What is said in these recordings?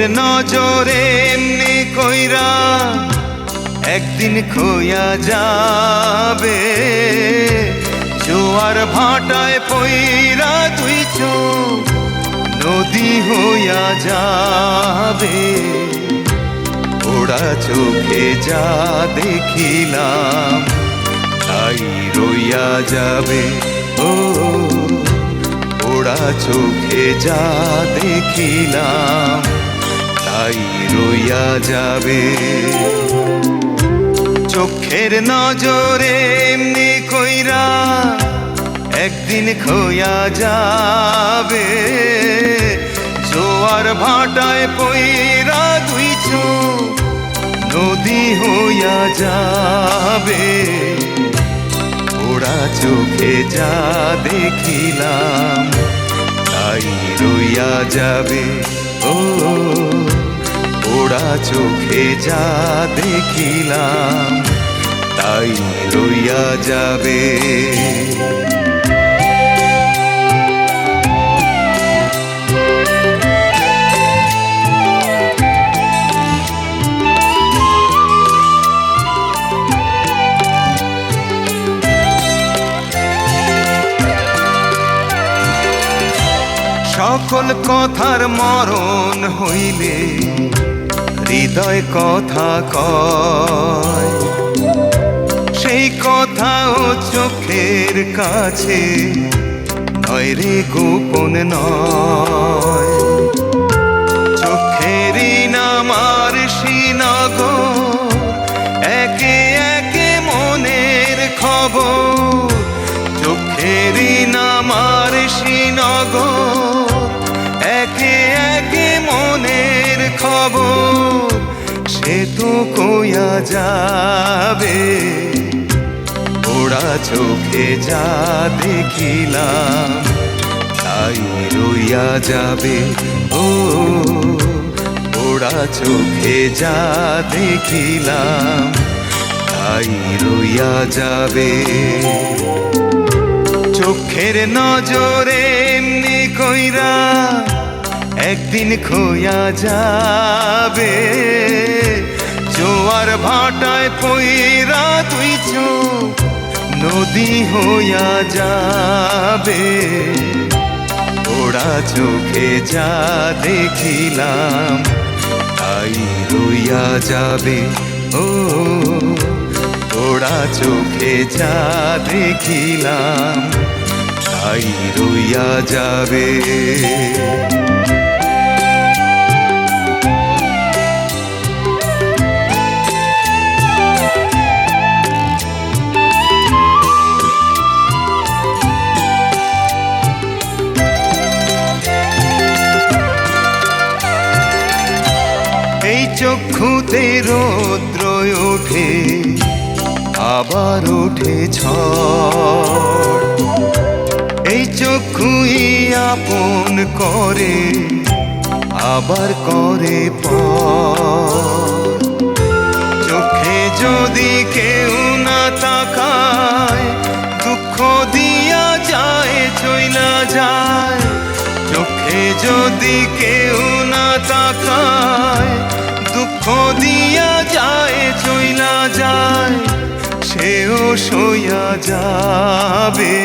নজরে এমনি কইরা একদিন খোয়া যাবে। জোয়ার ভাটায় পইরা তুই চোখ নদী হইয়া যাবে। ওরা চোখে যা দেখিলাম, তাই রইয়া যাবে। ও ওরা চোখে যা দেখিলাম তাই রইয়া যাবে। চোখের নজরে এমনি কইরা একদিন খোয়া যাবে। জোয়ার ভাটায় পইরা দুই নদী হইয়া যাবে। ওরা চোখে যা দেখিলাম, তাই রইয়া যাবে। ও ওরা চোখে যা দেখিলাম তাই রইয়া যাবে। সকল কথার মরণ হইলে হৃদয় কথা কয়। সেই কথাও চোখের কাছে নয় গোপন নয়। চোখেরই নামার শ্রীনগর, একে একে মনের খবর। চোখেরই নামার শ্রীনগর, একে একে মনের খবর। সে তো কইয়া যাবে ওরা চোখে যা দেখিলাম, তাই রইয়া যাবে। ও ওরা চোখে যা দেখিলাম, তাই রইয়া যাবে। চোখের নজরে এমনি কইরা একদিন খোয়া যাবে। ভাটায় পইরা তুই চোখ নদী হইয়া যাবে। ওরা চোখে যা দেখিলাম, তাই রইয়া যাবে। ও ওরা চোখে যা দেখিলাম, তাই রইয়া যাবে। চক্ষুতে রৌদ্র ওঠে, আবার ওঠে ঝড়। এই চক্ষুই আপন করে, আবার করে চোখে যদি কেউ না তাকায়, দুঃখ দিয়া যায়, চইলা যায়। চোখে যদি কেউ না তাকায় দুঃখ দিয়া যায়, চইলা যায়, সেও সইয়া যাবে।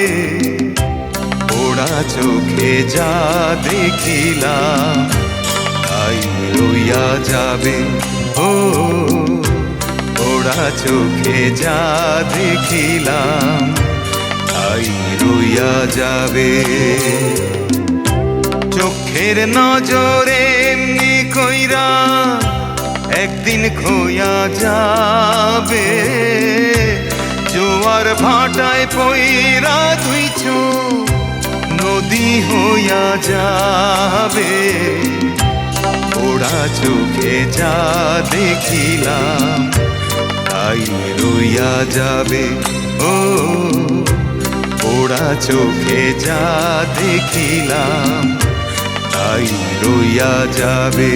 ওরা চোখে যা দেখিলাম তাই রইয়া যাবে। ও ওরা চোখে যা দেখিলাম, তাই রইয়া যাবে। চোখের নজরে এমনি কইরা একদিন খোয়া যাবে। জোয়ার ভাটায় পইরা তুই নদী হইয়া যাবে। ওরা চোখে যা দেখিলাম, তাই রইয়া যাবে। ও ওরা চোখে যা দেখিলাম, তাই রইয়া যাবে।